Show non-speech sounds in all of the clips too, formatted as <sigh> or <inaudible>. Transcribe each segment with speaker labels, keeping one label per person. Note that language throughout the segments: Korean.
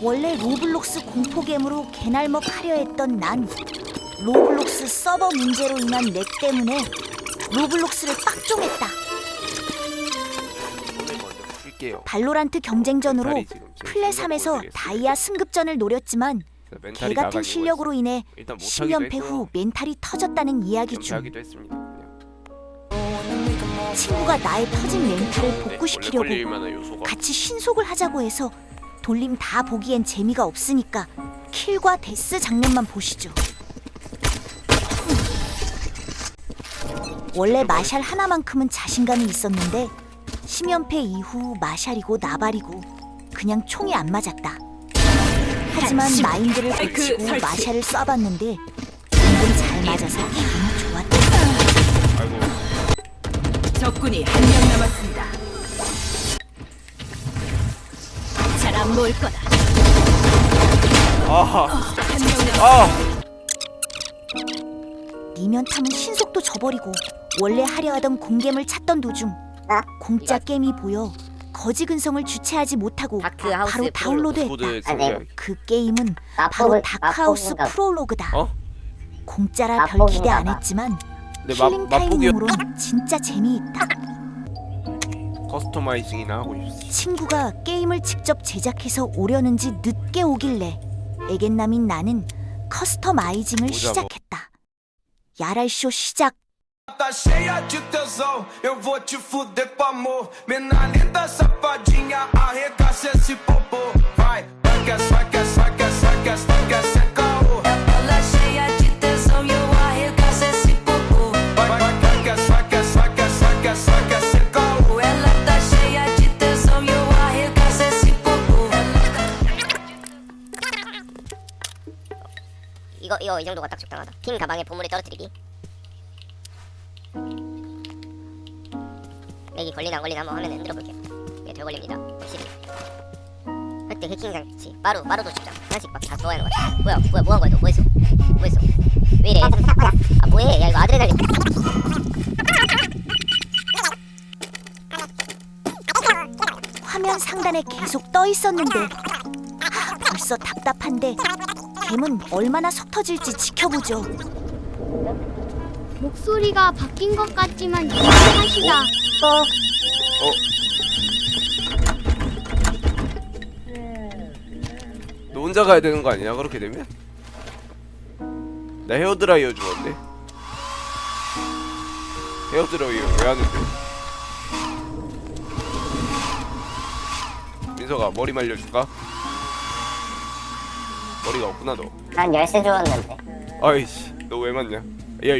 Speaker 1: 원래 로블록스 공포겜으로 개날먹 하려 했던 난 로블록스 서버 문제로 인한 렉 때문에 로블록스를 빡종했다.
Speaker 2: 오늘 먼저 풀게요.
Speaker 1: 발로란트 경쟁전으로
Speaker 2: 멘탈이 지금 제
Speaker 1: 플레
Speaker 2: 생각
Speaker 1: 3에서
Speaker 2: 모르겠어요.
Speaker 1: 다이아 승급전을 노렸지만
Speaker 2: 멘탈이
Speaker 1: 개 같은
Speaker 2: 나가지고
Speaker 1: 실력으로 인해
Speaker 2: 일단 못하기도
Speaker 1: 10연패 후
Speaker 2: 했고
Speaker 1: 멘탈이 터졌다는 이야기 중
Speaker 2: 염차하기도 했습니다. 그냥.
Speaker 1: 친구가 나의 터진 멘탈을
Speaker 2: 네,
Speaker 1: 복구시키려고
Speaker 2: 원래 걸릴 만한 요소가
Speaker 1: 같이 신속을 하자고 해서 돌림 다 보기엔 재미가 없으니까 킬과 데스 장면만 보시죠. 원래 마샬 하나만큼은 자신감이 있었는데 10연패 이후 마샬이고 나발이고 그냥 총이 안 맞았다. 하지만. 마인드를
Speaker 3: 그
Speaker 1: 고치고. 마샬을 쏴봤는데 은근 잘 맞아서 기분이 좋았다.
Speaker 3: 적군이 한 명 남았습니다. 잘안 모을 거다.
Speaker 2: 아하
Speaker 3: 남았.
Speaker 2: 아
Speaker 1: 니면 탐은 신속도 저버리고 원래 하려 하던 공겜을 찾던 도중 공짜 게임이 보여 거지 근성을 주체하지 못하고
Speaker 4: 다크하우스
Speaker 1: 바로 다운로드했다.
Speaker 4: 아, 네.
Speaker 1: 그 게임은 바로 다크하우스 프롤로그다.
Speaker 2: 어?
Speaker 1: 공짜라 별 기대 안. 했지만
Speaker 2: 근데 맛
Speaker 1: 힐링
Speaker 2: 맛보기
Speaker 1: 타임용으로는 진짜 재미있다.
Speaker 2: 커스터마이징이나 하고 있어.
Speaker 1: 친구가 게임을 직접 제작해서 오려는지 늦게 오길래 애견남인 나는 커스터마이징을
Speaker 2: 보자고.
Speaker 1: 시작했다. 야랄쇼 시작.
Speaker 5: Tá cheia de tesão, eu vou te fuder com amor. Mina linda, safadinha, arregaça esse popô. Vai, vai que é, vai que é, vai que é, vai que é, vai que é sem
Speaker 4: 이거 이거 이 정도가 딱 적당하다. 팀 가방에 보물을 떨어뜨리기. 렉이 걸리나 안 걸리나 한번 화면에 흔들어 볼게요. 이게 덜 걸립니다. 확실히. 획득 해킹 장치. 빠루 빠루도 집장. 하나씩 막 다 들어가는 거야. 뭐야 뭐야 뭐 한 거야 너 뭐했어? 뭐했어? 왜 이래? 아 뭐해? 야 이거 아드레날린.
Speaker 1: 화면 상단에 계속 떠 있었는데 아, 벌써 답답한데 겜은 얼마나 속 터질지 지켜보죠.
Speaker 6: 목소리가 바뀐 것 같지만 이해하시다.
Speaker 2: 너 혼자 가야 되는 거 아니야? 그렇게 되면? 나 헤어드라이어 주었는데. 헤어드라이어 왜 하는데? 민서가 머리 말려줄까? 머리가 없구나 너.
Speaker 4: 난 열쇠 주웠는데.
Speaker 2: 아이씨 너 왜 맞냐? 야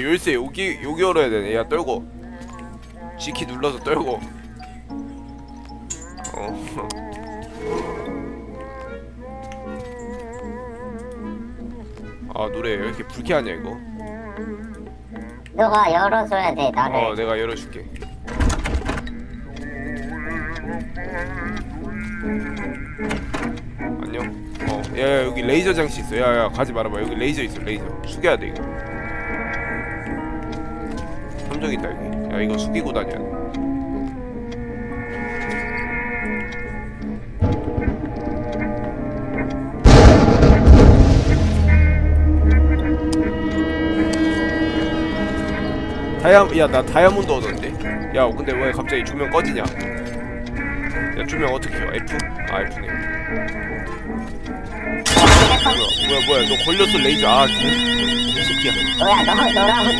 Speaker 2: 열쇠 여기 여기 열어야 되네. 야 떨고. G키 눌러서 떨고. 어. <laughs> 아 노래 왜 이렇게 불쾌하냐 이거?
Speaker 4: 너가 열어줘야 돼 나를.
Speaker 2: 어 내가 열어줄게. 안녕. 어, 야, 야 여기 레이저 장치 있어. 야야 가지 말아봐. 여기 레이저 있어. 레이저. 숙여야 돼 이거. 함정 있다 여기. 야 이거 숙이고 다녀야 돼. 다이아 야나 다이아몬드 얻었는데. 야 근데 왜 갑자기 조명 꺼지냐? 야 조명 어떻게 켜? F? 아 F네. 뭐야 뭐야 뭐야 너 걸렸어 레이저 아 개- 이 새끼야
Speaker 4: 뭐야 너 너라고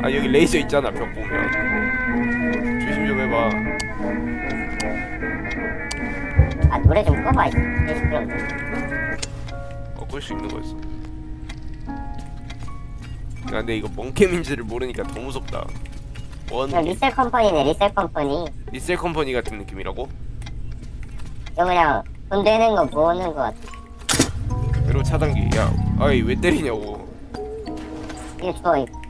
Speaker 4: 너.
Speaker 2: 아 여기 레이저 있잖아 벽 보면 조심 좀 해봐
Speaker 4: 아 노래 좀 꺼봐. 이 시끄러워.
Speaker 2: 어끌수 있는 거였어 야 근데 이거 멍캠인지를 모르니까 더 무섭다 원
Speaker 4: 리셀 컴퍼니네 리셀 컴퍼니.
Speaker 2: 리셀 컴퍼니 같은 느낌이라고?
Speaker 4: 이거 그냥 돈 되는 거 모으는 거 같아.
Speaker 2: 외로 차단기 야 아이 왜 때리냐고
Speaker 4: 이거 줘 이거.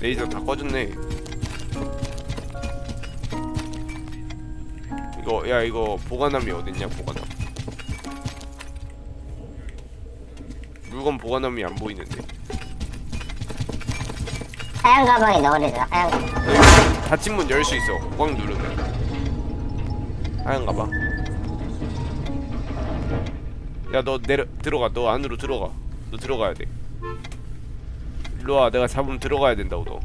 Speaker 2: 레이저 다 꺼졌네 야 이거 보관함이 어딨냐 보관함. 물건 보관함이 안 보이는데.
Speaker 4: 하얀 가방에 넣어내자 하얀 가방.
Speaker 2: 여기 닫힌 문 열 수 있어. 꽉 누르면. 하얀 가방. 야 너 내려 들어가. 너 안으로 들어가. 너 들어가야 돼. 일로와. 내가 잡으면 들어가야 된다고 너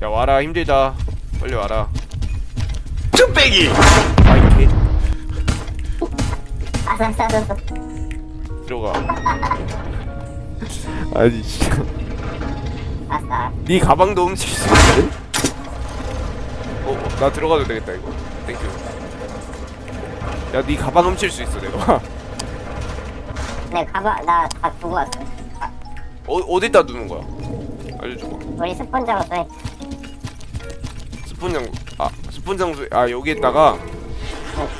Speaker 2: 야 와라. 힘들다 빨리 와라. 쭈빼기. 아이 개
Speaker 4: 아싸 아싸 아싸
Speaker 2: 들어가. <laughs> 아니 진짜
Speaker 4: 아싸
Speaker 2: 네 가방도 훔칠 수 있거든? 어, 어, 나 들어가도 되겠다 이거. 땡큐 야 네 가방 훔칠 수 있어 내가.
Speaker 4: 내 <laughs> 가방 나다 두고 왔어.
Speaker 2: 어, 어디다 두는 거야? 알려줘봐.
Speaker 4: 우리 스폰 장소에
Speaker 2: 스폰 장소 아 스폰 장소 아 여기에다가.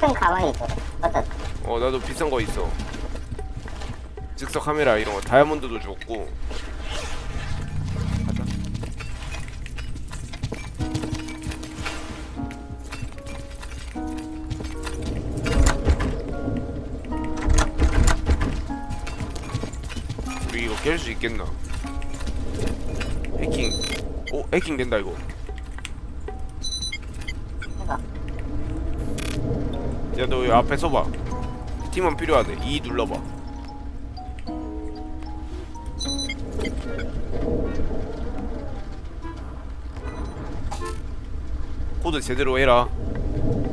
Speaker 4: 큰 가방이 어떤
Speaker 2: 어 나도 비싼 거 있어. 즉석 카메라 이런 거 다이아몬드도 줬고. 가자. 우리 이거 깰 수 있겠나? 해킹. 오 해킹 된다 이거 야너 여기 앞에 서봐. 팀원 필요하대. 2 눌러봐. 코드 제대로 해라.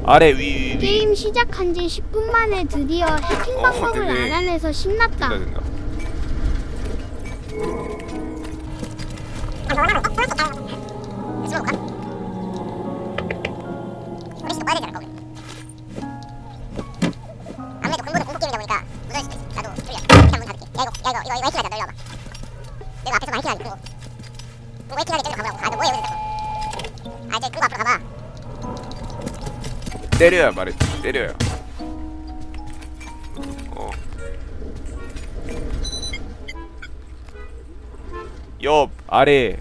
Speaker 2: 아래 위 위 위.
Speaker 6: 게임 시작한 지 10분 만에 드디어 해킹
Speaker 2: 어,
Speaker 6: 방법을
Speaker 2: 되게
Speaker 6: 알아내서 신났다.
Speaker 2: 된다 된다
Speaker 4: 야 이거 이거 이거 해킹하자. 너 일로 와봐. 내가 앞에서 해킹하지. 공부 공부 해킹하지 저기로 가보라고. 아너 뭐해 여기서 자꾸? 아 이제 공부 앞으로 가봐.
Speaker 2: 때려야 말했지 때려야 어. 옆 아래.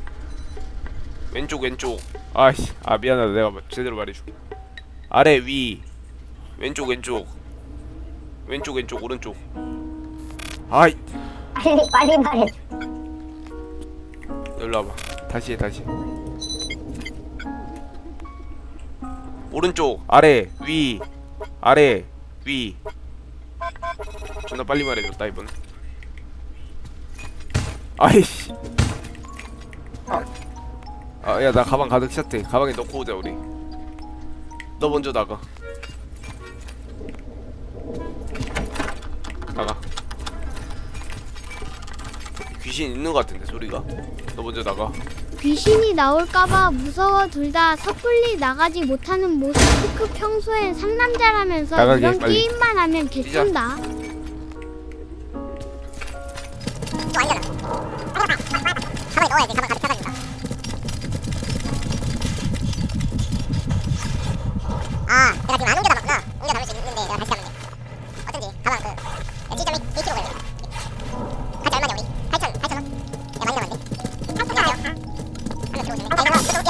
Speaker 2: 왼쪽 왼쪽. 아씨 아 미안하다. 내가 마- 제대로 말해줄게. 아래 위. 왼쪽 왼쪽. 왼쪽 왼쪽. 오른쪽. 아이
Speaker 4: 빨리 빨리 말해
Speaker 2: 일로 와봐. 다시 해 다시. 오른쪽. 아래. 위. 아래. 위. 존나 빨리 말해줬다 이번 아이씨. 아 야 나 가방 가득 찼대. 가방에 넣고 오자 우리. 너 먼저 나가. 나가 귀신 있는 것 같은데 소리가? 너 먼저 나가.
Speaker 6: 귀신이 나올까봐 무서워 둘 다 섣불리 나가지 못하는 모습. 크크 평소엔 상남자라면서
Speaker 2: 나가게,
Speaker 6: 이런
Speaker 2: 빨리.
Speaker 6: 게임만 하면 개쩐다.
Speaker 4: 넣어야지 가방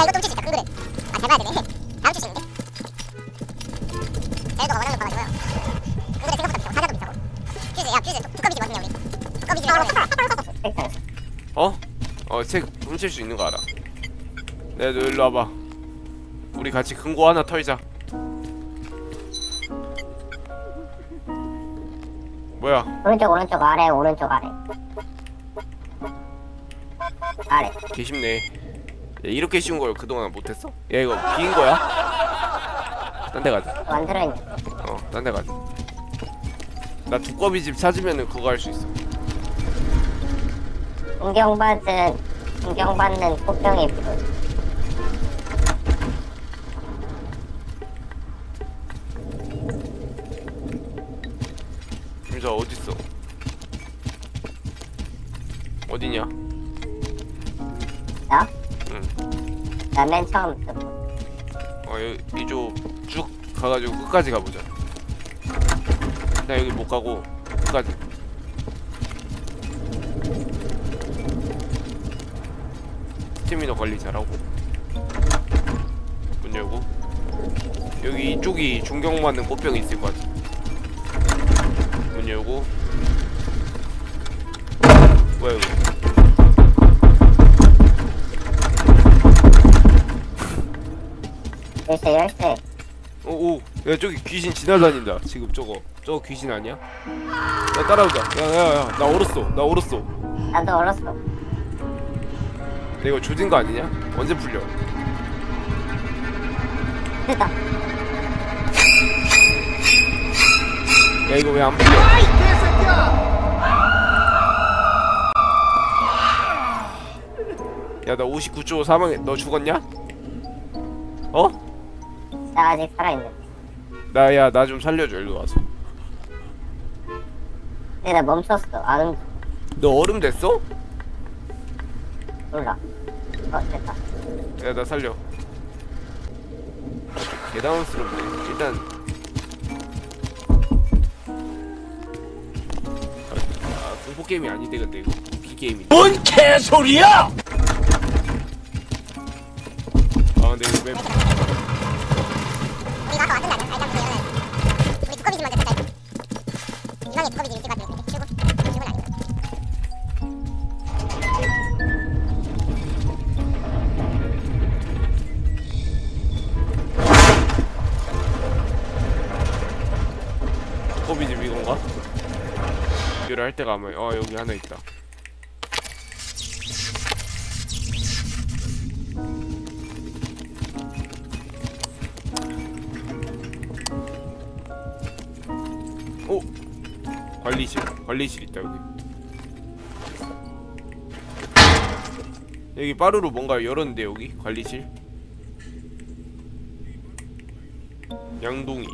Speaker 4: 이거 이것도- 훔칠 수 있다 큰 그릇 아잘 봐야 되네 다 훔칠 수 있는데 원하는 거 봐가지고요 큰 그릇 생각보다 비싸고 사자도 비싸고 퓨즈 야 퓨즈 두꺼비 집 어딨냐 우리 두꺼비 집에 가면
Speaker 2: 어? 어, 책 훔칠 수 있는 거 알아. 네, 너 일로 와봐. 우리 같이 금고 하나 털자. 뭐야?
Speaker 4: 오른쪽 오른쪽 아래 오른쪽 아래 아래
Speaker 2: 개 쉽네. 야, 이렇게 쉬운 걸 그동안 못했어? 야, 이거 비인 거야? 딴 데 가자.
Speaker 4: 만들어 있는
Speaker 2: 어, 딴 데 가자. 나 두꺼비 집 찾으면은 그거 할 수 있어.
Speaker 4: 존경받은 존경받는 꽃병이 푸
Speaker 2: 김자 어딨어? 어디냐?
Speaker 4: 나 맨 처음부터
Speaker 2: 어 여기 이쪽 쭉 가가지고 끝까지 가보자. 나 여기 못 가고 끝까지. 스태미너 관리 잘하고 문 열고 여기 이쪽이 중경 맞는 꽃병이 있을 것 같아. 문 열고. 뭐야 이거?
Speaker 4: 열쇠 열쇠
Speaker 2: 오오. 야 저기 귀신 지나다닌다. 지금 저거. 저거 귀신 아니야? 야 따라오자. 야야야. 나 얼었어. 나 얼었어.
Speaker 4: 나도 얼었어.
Speaker 2: 내 이거 조진 거 아니냐? 언제 풀려?
Speaker 4: 됐다
Speaker 2: 야 이거 왜 안 풀려? 야! 나 59조 사망해. 너 죽었냐? 어?
Speaker 4: 나 아직 살아있는.
Speaker 2: 나야 나 좀 살려줘 일로 와서.
Speaker 4: 근데 나 멈췄어 안 움직
Speaker 2: 너 얼음 됐어?
Speaker 4: 몰라. 어 됐다.
Speaker 2: 야 나 살려. 개당황스럽네 일단. 아 공포 게임이 아닌데 근데 이거. 기 게임이
Speaker 7: 뭔 개소리야!
Speaker 2: 아 근데 이거 맵
Speaker 4: 집 먼저 찾자 이방에 두꺼비 집 있을 것 같은데 출구? 출구는 아닌가?
Speaker 2: 꼬비집 이건가? 이를 할 때가 아마 어 여기 하나 있다 관리실 있다 여기. 여기 빠르로 뭔가 열었는데 여기? 관리실? 양동이.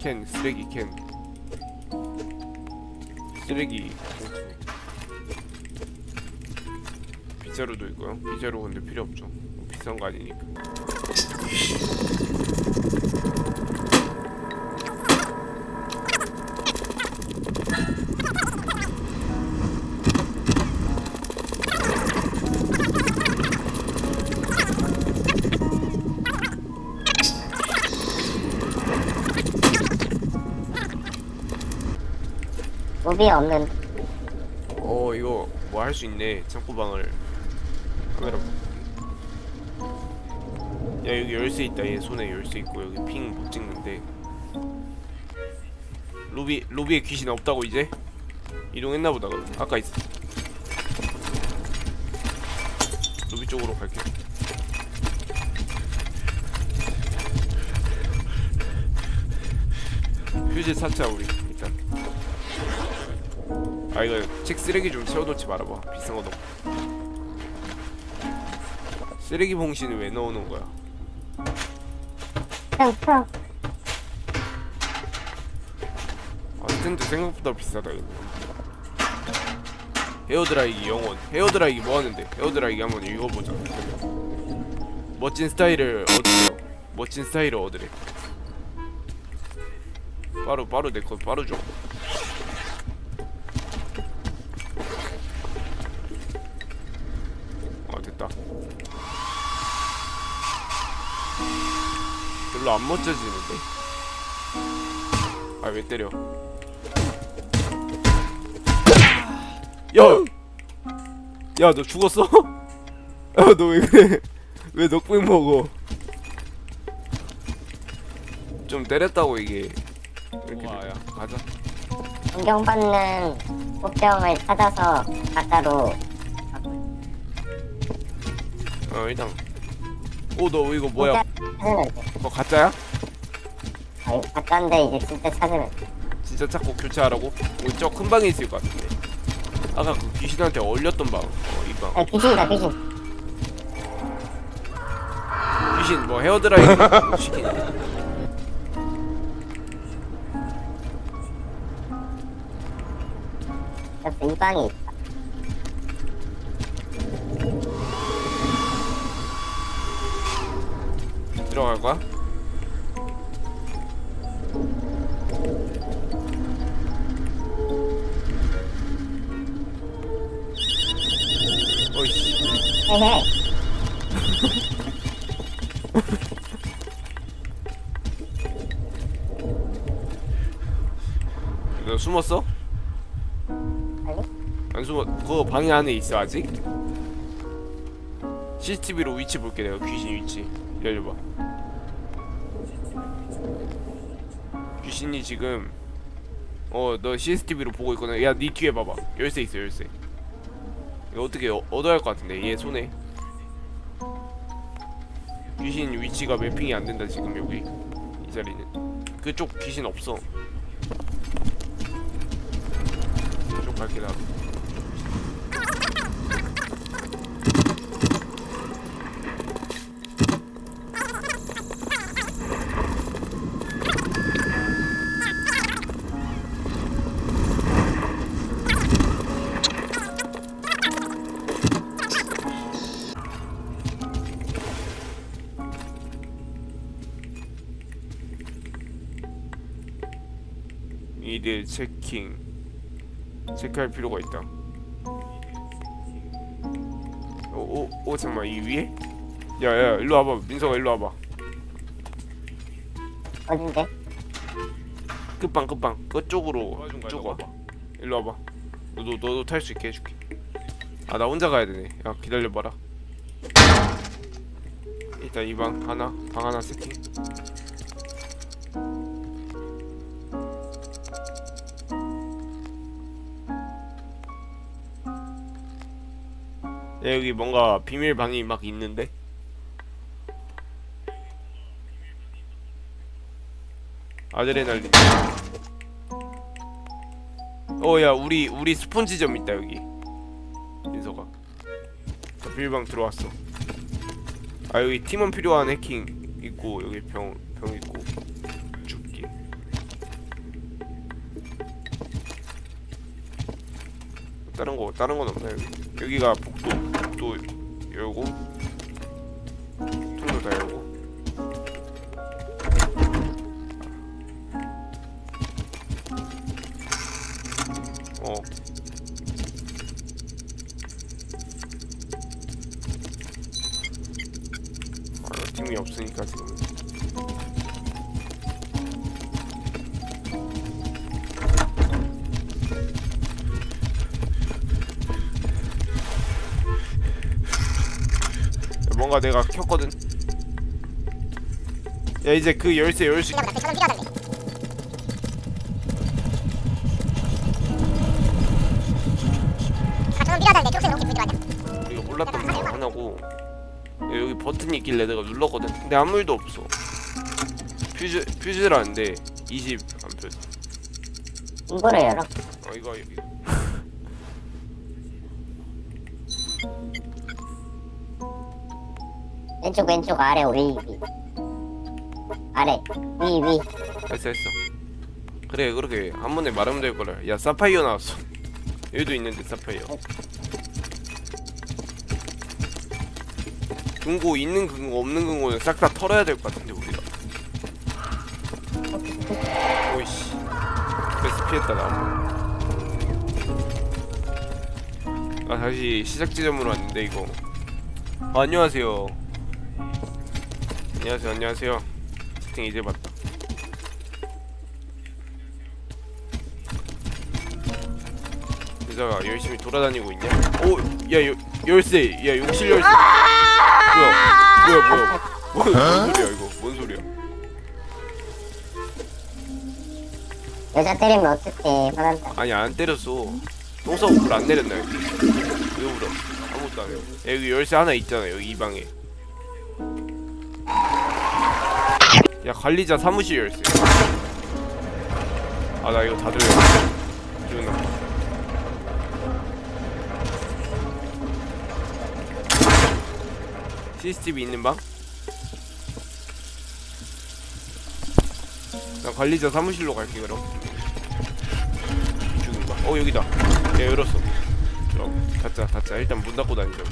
Speaker 2: 캔 쓰레기 캔. 쓰레기. 빗자루도 있고요. 빗자루 근데 필요 없죠. 뭐 비싼 거 아니니까
Speaker 4: 무비 없는.
Speaker 2: 어 이거 뭐 할 수 있네. 창고방을. 카메라 야 여기 열쇠 있다. 얘 손에 열쇠 있고 여기 핑 못 찍는데. 로비 로비에 귀신 없다고 이제? 이동했나 보다 그럼. 아까 있어. 로비 쪽으로 갈게. 휴지 사자 우리 아 이거 책 쓰레기 좀 채워놓지 말아봐. 비싼 거 넣고. 쓰레기 봉신을 왜 넣어놓은 거야?
Speaker 4: 퉁퉁
Speaker 2: 아 스탠드 생각보다 비싸다 이거. 헤어드라이기 영원 헤어드라이기 뭐하는데? 헤어드라이기 한번 읽어보자. 멋진 스타일을 얻으세요. 멋진 스타일을 얻으래. 빠루 빠루 내거 빠루 줘 별로 안 멋져지는데? 아 왜 때려? 야! 야 너 죽었어? <laughs> 야 너 왜 그래? 왜 넉백 먹어? 좀 때렸다고 이게. 이렇게 야 가자.
Speaker 4: 존경받는 꽃병을 찾아서 가짜로.
Speaker 2: 어 일단 오너 이거 뭐야?
Speaker 4: 진짜 찾으면
Speaker 2: 돼너 가짜야?
Speaker 4: 아니 가짜인데 이제 진짜 찾으면. 돼
Speaker 2: 진짜 찾고 교체하라고? 우리 저 큰 방에 있을 것 같은데. 아까 그 귀신한테 얼렸던 방 어, 이방.
Speaker 4: 야, 귀신이다 귀신.
Speaker 2: 귀신 뭐 헤어드라이기 시키네.
Speaker 4: 옆에 이 방이 있다
Speaker 2: 들어갈 거야? 어이씨.
Speaker 4: 어허. <laughs>
Speaker 2: 너 숨었어? 안 숨어. 그거 방 안에 있어 아직? CCTV로 위치 볼게 내가 귀신 위치. 열려봐. 귀신이 지금 어 너 CCTV로 보고 있거든. 야네 뒤에 봐봐. 열쇠 있어 열쇠. 이거 어떻게 어, 얻어야 할 것 같은데 얘 손에? 귀신 위치가 매핑이 안 된다 지금 여기. 이 자리는. 그쪽 귀신 없어. 쪽 갈게 나 이들 체킹 체크할 필요가 있다. 오, 오, 오 잠만 이 위에? 야야 일로 와봐. 민서가 일로 와봐.
Speaker 4: 어딘데?
Speaker 2: 끝방 끝방. 그쪽으로 쭉 와봐. 일로 와봐. 너도 너도 탈 수 있게 해줄게. 아 나 혼자 가야 되네. 야 기다려봐라. 일단 이 방 하나 방 하나 세팅 야, 여기 뭔가 비밀 방이 막 있는데? 아드레날린. 어야 우리 우리 스폰지점 있다 여기. 민서가. 자, 비밀방 들어왔어. 아 여기 팀원 필요한 해킹 있고 여기 병 병 있고. 죽기. 다른 거 다른 건 없나 여기? 여기가 복도 복도 열고 통도 다 열고. 어. 아, 팀이 없으니까 지금 뭔가 내가 켰거든. 야 이제 그 열쇠 열쇠. 우리가 몰랐던 거 하나고 야, 여기 버튼이 있길래 내가 눌렀거든. 근데 아무 일도 없어. 퓨즈 퓨즈라는데 20 암페어
Speaker 4: 이거를 열어.
Speaker 2: 어 이거 여기
Speaker 4: 왼쪽 왼쪽 아래 위 위. 아래 위 위.
Speaker 2: 했어 했어. 그래 그렇게 한 번에 말하면 될 거라. 야 사파이어 나왔어. 여기도 있는데 사파이어. 금고 있는 금고 없는 금고는 싹 다 털어야 될 것 같은데 우리가. 오이씨. 베스 피했다 나. 아 다시 시작 지점으로 왔는데 이거. 아, 안녕하세요 안녕하세요 안녕하세요 채팅 이제 봤다 여자가 열심히 돌아다니고 있냐? 오, 야, 여, 열쇠, 야, 욕실 열쇠. 뭐야, 뭐야, 뭐야. 뭔, 뭔 소리야 이거? 뭔 소리야?
Speaker 4: 여자 때리면 어떡해 화난다.
Speaker 2: 아니 안 때렸어. 똥 싸고 불안 내렸나 여기? 왜 울어? 아무것도 안 해. 야, 여기 열쇠 하나 있잖아 여기 이 방에. 야 관리자 사무실 열쇠. 아 나 이거 다 들려. 기분 나빠. CCTV 있는 방? 나 관리자 사무실로 갈게 그럼. 죽은 거. 어 여기다. 야 열었어. 그럼 닫자 닫자. 일단 문 닫고 다니자.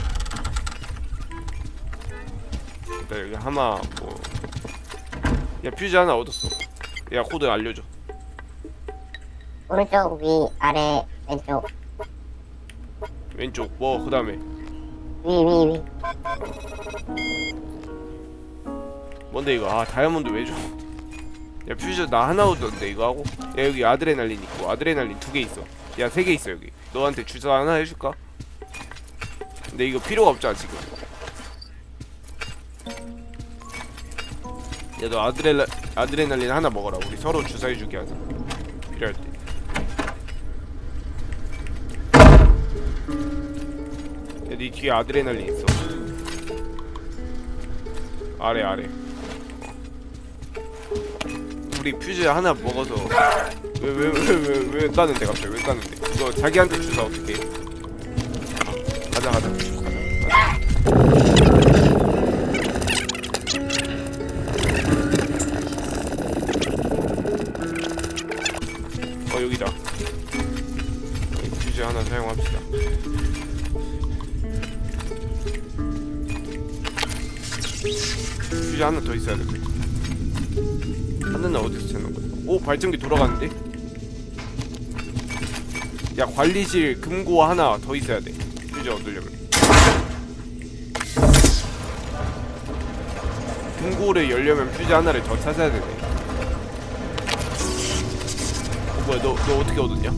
Speaker 2: 일단 여기 뭐. 야 퓨즈 하나 얻었어. 야 코드 알려줘.
Speaker 4: 오른쪽 위 아래 왼쪽
Speaker 2: 왼쪽 뭐 그 다음에
Speaker 4: 위 위 위.
Speaker 2: 뭔데 이거 아 다이아몬드 왜 줘? 야 퓨즈 나 하나 오던데 이거 하고 야 여기 아드레날린 있고 아드레날린 두 개 있어 야 세 개 있어 여기 너한테 주사 하나 해줄까? 근데 이거 필요가 없잖아 지금 야너 아드레나 아드레날린 하나 먹어라 우리 서로 주사해주게 하자 필요할 때 야, 네 뒤에 아드레날린 있어. 아래 아래. 우리 퓨즈 하나 먹어서 왜 왜 왜 왜왜 까는데 갑자기 왜 까는데? 이거 자기한테 주사 어떻게? 가자. 가자. 발전기 돌아가는데? 야 관리실 금고 하나 더 있어야 돼. 퓨즈 얻으려면. 금고를 열려면 퓨즈 하나를 더 찾아야 되네. 어 뭐야 너 너 어떻게 얻었냐?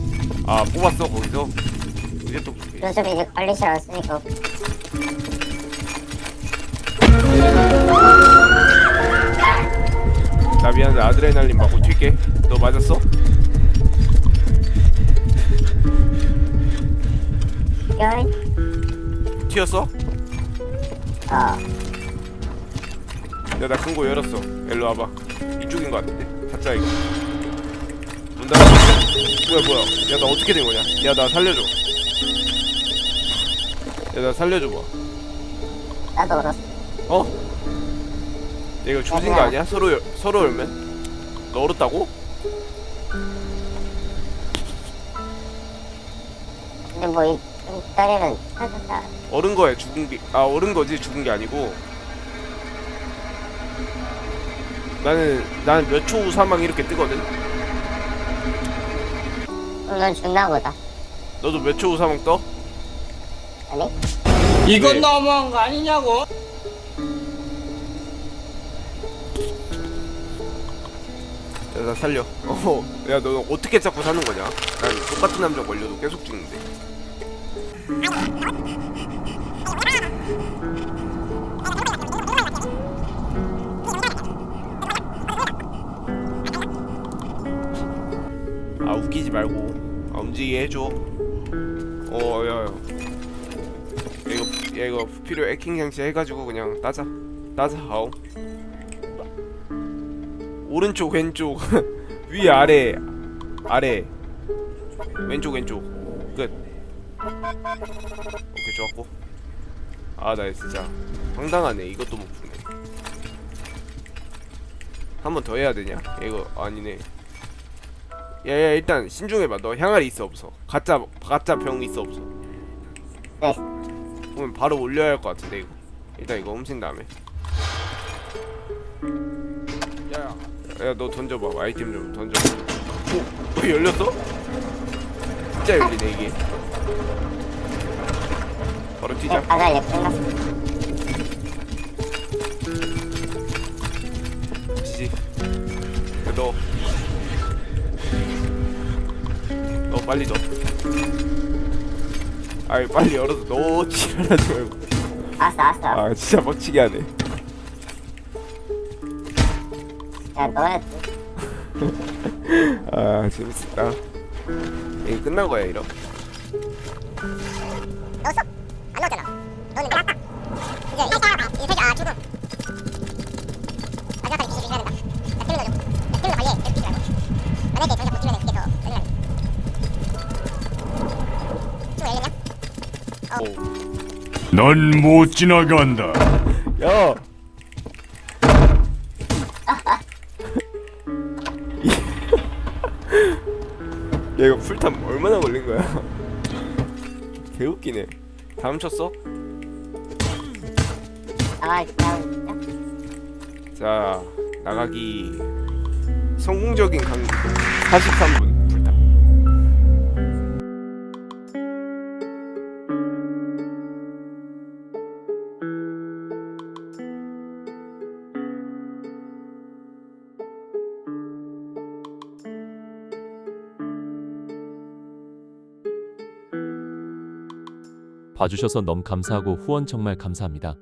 Speaker 2: 아 뽑았어 거기서? 이제 또
Speaker 4: 어차피 이제 관리실 안 쓰니까
Speaker 2: 미안한데 아드레날린 맞고 튈게. 너 맞았어?
Speaker 4: 열.
Speaker 2: 튀었어?
Speaker 4: 어.
Speaker 2: 야나 금고 열었어. 일로 와봐. 이쪽인 거 같은데? 가짜 이거. 문 닫아 뭐야 뭐야. 야 나 어떻게 된 거냐? 야 나 살려줘. 야 나 살려줘 봐
Speaker 4: 나도 얼었어.
Speaker 2: 어? 야 이거 조진 거 아니야? 서로 열, 서로 열면? 너 얼었다고?
Speaker 4: 근데 뭐 이따리면 찾았다
Speaker 2: 얼은 거야 죽은 게 아 얼은 거지 죽은 게 아니고 나는 나는 몇 초 후 사망 이렇게 뜨거든
Speaker 4: 그럼 넌 죽나 보다
Speaker 2: 너도 몇 초 후 사망 떠?
Speaker 4: 아니?
Speaker 2: 이건
Speaker 7: 너무한 거 아니냐고?
Speaker 2: 야, 나 살려. 어, 야, 너 어떻게 자꾸 사는 거냐? 난 똑같은 남자 걸려도 계속 죽는데. 아, 웃기지 말고. 아, 움직이게 해줘. 어, 야, 야. 야, 이거, 야, 이거 필요 해킹 장치 해가지고 그냥 따자. 따자, 아우. 오른쪽 왼쪽 <laughs> 위 아래 아래. 왼쪽 왼쪽. 끝. 오케이 좋았고. 아나 진짜 황당하네. 이것도 못 푸네. 한 번 더 해야 되냐? 이거 아니네. 야야 일단 신중해봐. 너 향알이 있어 없어? 가짜 가짜 병 있어 없어?
Speaker 4: 네
Speaker 2: 그러면 바로 올려야 할 것 같은데 이거. 일단 이거 훔친 다음에 야 너 던져봐. 아이템 좀 던져 오? 어, 열렸어? 진짜 열리네 이게. 바로 뛰자.
Speaker 4: 가자 이제 끝났어.
Speaker 2: 지지. 너. 너 빨리 넣어 아이 빨리 열어서 너 지랄하지 말고.
Speaker 4: 알았어 알았어.
Speaker 2: 아 진짜 빡치게 하네
Speaker 4: 야 너야?
Speaker 2: 아 <laughs> 재밌었다. 이게 끝난 거야 이럼
Speaker 4: 넣었어? 안 넣었잖아 너는 나왔다 이제 이제 이제 아. 죽음 마지막까지 비시 비시해야 된다. 야 팀을 넣어줘 야 팀을 관리해. 계속 비시 말고. 만약에 정작 붙으면 그게 더 열리라니 친구 열렸냐?
Speaker 8: 넌 못 지나간다.
Speaker 2: 야! 야 개웃기네. 다 훔쳤어?
Speaker 4: 나가 나가 진짜
Speaker 2: 자 나가기 성공적인 강도 43분
Speaker 7: 봐주셔서 너무 감사하고 후원 정말 감사합니다.